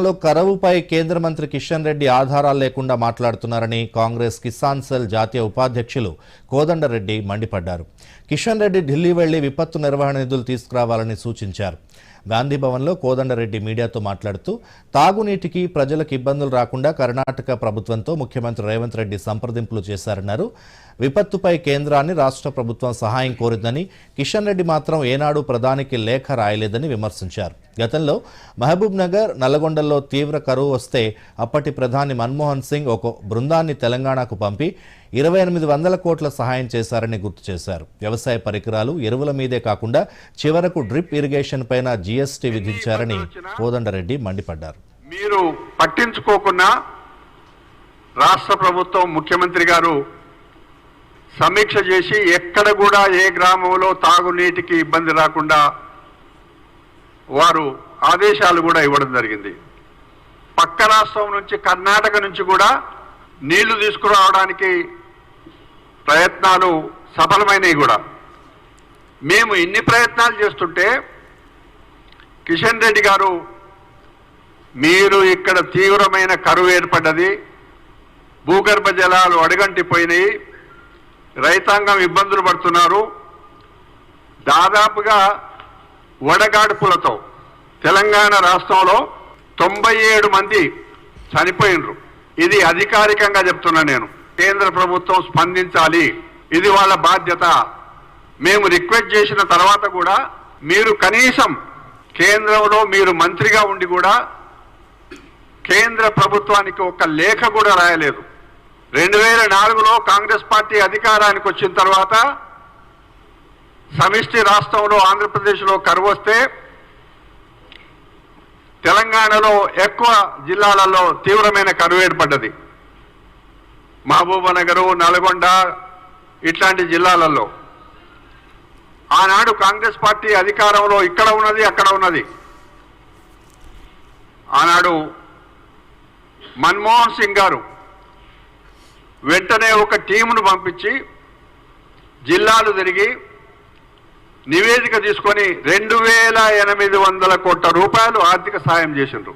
లో కరవుపై కేంద్ర మంత్రి కిషన్ రెడ్డి ఆధారాలు లేకుండా మాట్లాడుతున్నారని కాంగ్రెస్ కిసాన్ సెల్ జాతీయ ఉపాధ్యక్షులు కోదండరెడ్డి మండిపడ్డారు. కిషన్ రెడ్డి ఢిల్లీ వెళ్ళి విపత్తు నిర్వహణ నిధులు తీసుకురావాలని సూచించారు. గాంధీభవన్లో కోదండరెడ్డి మీడియాతో మాట్లాడుతూ తాగునీటికి ప్రజలకు ఇబ్బందులు రాకుండా కర్ణాటక ప్రభుత్వంతో ముఖ్యమంత్రి రేవంత్ రెడ్డి సంప్రదింపులు చేశారన్నారు. విపత్తుపై కేంద్రాన్ని రాష్ట్ర ప్రభుత్వం సహాయం కోరిందని కిషన్ రెడ్డి మాత్రం ఏనాడు ప్రధానికి లేఖ రాయలేదని విమర్శించారు. గతంలో మహబూబ్ నగర్ నల్గొండలో తీవ్ర కరువు వస్తే అప్పటి ప్రధాని మన్మోహన్ సింగ్ ఒక బృందాన్ని తెలంగాణకు పంపి ఇరవై ఎనిమిది వందల కోట్ల సహాయం చేశారని గుర్తు చేశారు. వ్యవసాయ పరికరాలు ఎరువుల మీదే కాకుండా చివరకు డ్రిప్ ఇరిగేషన్ పైన జీఎస్టీ విధించారని కోదండరెడ్డి మండిపడ్డారు. మీరు పట్టించుకోకుండా రాష్ట్ర ప్రభుత్వం ముఖ్యమంత్రి గారు సమీక్ష చేసి ఎక్కడ కూడా ఏ గ్రామంలో తాగునీటికి ఇబ్బంది రాకుండా వారు ఆదేశాలు కూడా ఇవ్వడం జరిగింది. పక్క రాష్ట్రం నుంచి కర్ణాటక నుంచి కూడా నీళ్ళు తీసుకురావడానికి ప్రయత్నాలు సఫలమైనవి కూడా. మేము ఇన్ని ప్రయత్నాలు చేస్తుంటే కిషన్ రెడ్డి గారు మీరు ఇక్కడ తీవ్రమైన కరువు ఏర్పడ్డది భూగర్భ జలాలు అడుగంటిపోయినాయి రైతాంగం ఇబ్బందులు పడుతున్నారు. దాదాపుగా వడగాడుపులతో తెలంగాణ రాష్ట్రంలో తొంభై ఏడు మంది చనిపోయినరు. ఇది అధికారికంగా చెప్తున్నా నేను. కేంద్ర ప్రభుత్వం స్పందించాలి. ఇది వాళ్ళ బాధ్యత. మేము రిక్వెస్ట్ చేసిన తర్వాత కూడా మీరు కనీసం కేంద్రంలో మీరు మంత్రిగా ఉండి కూడా కేంద్ర ప్రభుత్వానికి ఒక లేఖ కూడా రాయలేదు. రెండు వేల నాలుగులో కాంగ్రెస్ పార్టీ అధికారానికి వచ్చిన తర్వాత సమిష్టి రాష్ట్రంలో ఆంధ్రప్రదేశ్లో కరువు వస్తే తెలంగాణలో ఎక్కువ జిల్లాలలో తీవ్రమైన కరువు ఏర్పడ్డది. మహబూబానగరు నల్గొండ ఇట్లాంటి జిల్లాలలో. ఆనాడు కాంగ్రెస్ పార్టీ అధికారంలో ఇక్కడ ఉన్నది అక్కడ ఉన్నది. ఆనాడు మన్మోహన్ సింగ్ గారు వెంటనే ఒక టీమును పంపించి జిల్లాలు తిరిగి నివేదిక తీసుకొని రెండు వేల ఎనిమిది వందల కోట్ల రూపాయలు ఆర్థిక సాయం చేసిండ్రు.